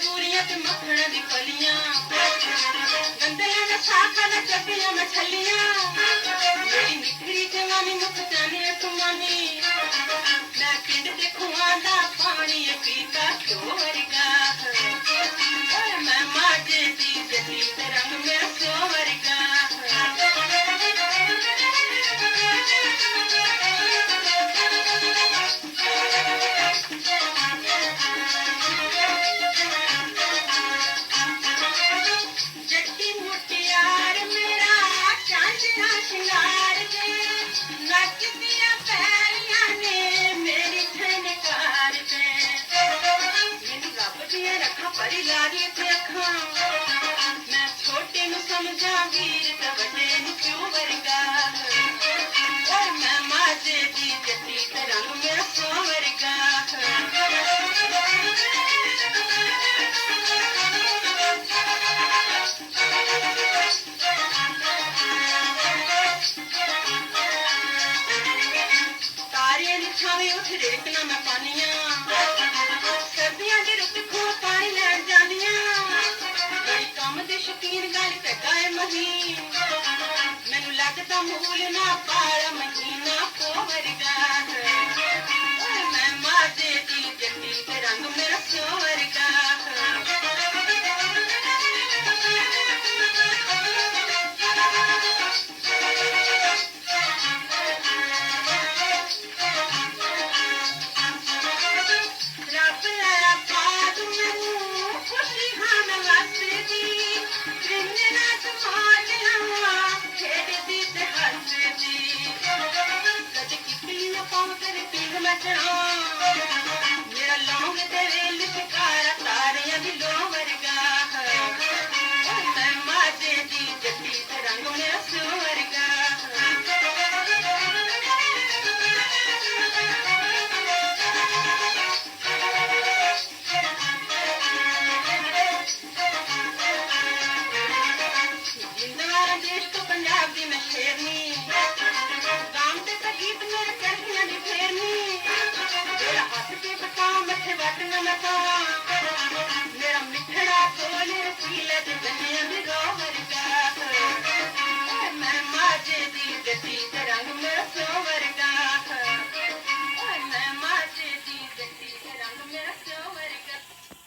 ਮਜਬੂਰੀਆਂ ਤੇ ਮੱਖਣਾ ਦੀ ਕਲੀਆਂ। ਗੰਦਲਾਂ ਦਾ ਸਾਖਾ ਨਾ ਚੱਪੀਆਂ ਮਛਲੀਆਂ। ਸ਼ਿੰਗਾਰ ਤੇ ਨੱਚਦੀਆਂ ਪੈਰੀਆਂ ਨੇ, ਮੇਰੀ ਥਨਕਾਰ ਤੇ। ਮੈਨੂੰ ਰੱਬ ਦੀਆਂ ਰੱਖਾਂ ਪਰੀ ਲਾ ਦੇ ਰੋਟੀਆਂ ਮੈਂ ਪਾਣੀਆਂ ਸਰਦੀਆਂ ਦੇ ਰੁੱਖ ਖੋ ਪਾਣੀ ਲੈਣ ਜਾਂਦੀਆਂ। ਕੋਈ ਕੰਮ ਦੇ ਸ਼ੌਕੀਨ ਗੱਲ ਤੇ ਗਾਏ ਮਹੀ ਮੈਨੂੰ ਲੱਗਦਾ ਮੂਲ ਨਾ ਪਾਲਾ।